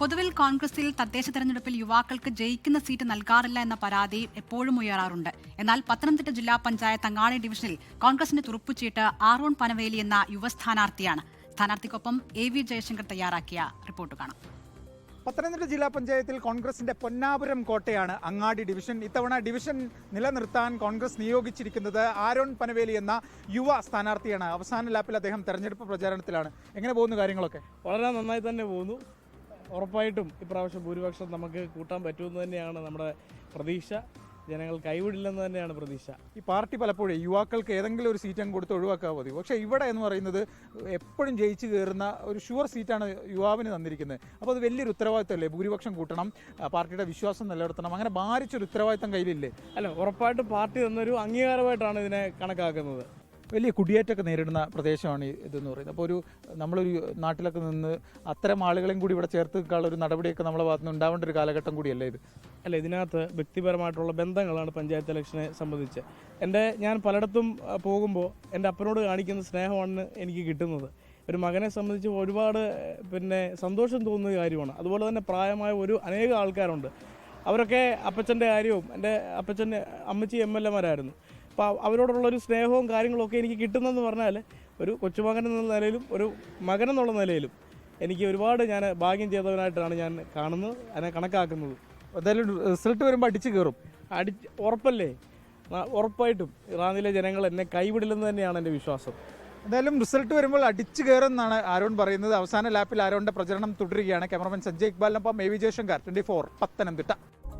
പൊതുവിൽ കോൺഗ്രസിൽ തദ്ദേശ തെരഞ്ഞെടുപ്പിൽ യുവാക്കൾക്ക് ജയിക്കുന്ന സീറ്റ് നൽകാറില്ല എന്ന പരാതി എപ്പോഴും ഉയരാറുണ്ട്. എന്നാൽ പത്തനംതിട്ട ജില്ലാ പഞ്ചായത്ത് അങ്ങാടി ഡിവിഷനിൽ കോൺഗ്രസിന്റെ തുറുപ്പുചീട്ട് ആറോൺ പനവേലി എന്ന യുവ സ്ഥാനാർത്ഥിയാണ്. സ്ഥാനാർത്ഥിക്കൊപ്പം എ വി ജയശങ്കർ തയ്യാറാക്കിയ റിപ്പോർട്ട് കാണാം. പത്തനംതിട്ട ജില്ലാ പഞ്ചായത്തിൽ കോൺഗ്രസിന്റെ പൊന്നാപുരം കോട്ടയാണ് അങ്ങാടി ഡിവിഷൻ. ഇത്തവണ ഡിവിഷൻ നിലനിർത്താൻ കോൺഗ്രസ് നിയോഗിച്ചിരിക്കുന്നത് ആരോൺ പനവേലി എന്ന യുവ സ്ഥാനാർത്ഥിയാണ്. അവസാന ലാപ്പിൽ അദ്ദേഹം തെരഞ്ഞെടുപ്പ് പ്രചാരണത്തിലാണ്. എങ്ങനെ പോകുന്നു കാര്യങ്ങളൊക്കെ? വളരെ നന്നായി തന്നെ പോകുന്നു. ഉറപ്പായിട്ടും ഇപ്രാവശ്യം ഭൂരിപക്ഷം നമുക്ക് കൂട്ടാൻ പറ്റുമെന്ന് തന്നെയാണ് നമ്മുടെ പ്രതീക്ഷ. ജനങ്ങൾ കൈവിടില്ലെന്ന് തന്നെയാണ് പ്രതീക്ഷ. ഈ പാർട്ടി പലപ്പോഴും യുവാക്കൾക്ക് ഏതെങ്കിലും ഒരു സീറ്റ് അങ്ങ് കൊടുത്ത് ഒഴിവാക്കാൻ മതി. പക്ഷേ ഇവിടെ എന്ന് പറയുന്നത് എപ്പോഴും ജയിച്ചു കയറുന്ന ഒരു ഷുവർ സീറ്റാണ് യുവാവിന് തന്നിരിക്കുന്നത്. അപ്പോൾ അത് വലിയൊരു ഉത്തരവാദിത്തമല്ലേ? ഭൂരിപക്ഷം കൂട്ടണം പാർട്ടിയുടെ വിശ്വാസം നിലനിർത്തണം അങ്ങനെ ഭാരിച്ചൊരു ഉത്തരവാദിത്തം കയ്യിലില്ലേ? അല്ല ഉറപ്പായിട്ടും പാർട്ടി തന്നൊരു അംഗീകാരമായിട്ടാണ് ഇതിനെ കണക്കാക്കുന്നത്. വലിയ കുടിയേറ്റമൊക്കെ നേരിടുന്ന പ്രദേശമാണ് ഇതെന്ന് പറയുന്നത്. അപ്പോൾ ഒരു നമ്മളൊരു നാട്ടിലൊക്കെ നിന്ന് അത്തരം ആളുകളെയും കൂടി ഇവിടെ ചേർത്ത് നിൽക്കാനുള്ള ഒരു നടപടിയൊക്കെ നമ്മളെ ഭാഗത്തുനിന്ന് ഉണ്ടാവേണ്ട ഒരു കാലഘട്ടം കൂടിയല്ലേ ഇത്? അല്ല ഇതിനകത്ത് വ്യക്തിപരമായിട്ടുള്ള ബന്ധങ്ങളാണ് പഞ്ചായത്ത് ഇലക്ഷനെ സംബന്ധിച്ച്. എന്റെ ഞാൻ പലയിടത്തും പോകുമ്പോൾ എന്റെ അപ്പനോട് കാണിക്കുന്ന സ്നേഹമാണ് എനിക്ക് കിട്ടുന്നത്. ഒരു മകനെ സംബന്ധിച്ച് ഒരുപാട് പിന്നെ സന്തോഷം തോന്നുന്ന കാര്യമാണ്. അതുപോലെ തന്നെ പ്രായമായ ഒരു അനേകം ആൾക്കാരുണ്ട്. അവരൊക്കെ അപ്പച്ചന്റെ കാര്യവും എന്റെ അപ്പച്ചന്റെ അമ്മച്ചി എം എൽ എമാരായിരുന്നു. അപ്പോൾ അവരോടുള്ള ഒരു സ്നേഹവും കാര്യങ്ങളൊക്കെ എനിക്ക് കിട്ടുന്നതെന്ന് പറഞ്ഞാൽ ഒരു കൊച്ചുമകൻ എന്ന നിലയിലും ഒരു മകൻ എന്നുള്ള നിലയിലും എനിക്ക് ഒരുപാട് ഞാൻ ഭാഗ്യം ചെയ്തവനായിട്ടാണ് ഞാൻ കാണുന്നത് അതിനെ കണക്കാക്കുന്നത്. എന്തായാലും റിസൾട്ട് വരുമ്പോൾ അടിച്ച് കയറും അടി ഉറപ്പല്ലേ? ഉറപ്പായിട്ടും. ഇറാനിലെ ജനങ്ങൾ എന്നെ കൈവിടില്ലെന്ന് തന്നെയാണ് എന്റെ വിശ്വാസം. എന്തായാലും റിസൾട്ട് വരുമ്പോൾ അടിച്ചു കയറുമെന്നാണ് ആരോൺ പറയുന്നത്. അവസാന ലാപ്പിൽ ആരോണിന്റെ പ്രചരണം തുടരുകയാണ്. Cameraman Sanjay ഇക്ബാലിനൊപ്പം A V Jayashankar twenty four Pathanamthitta.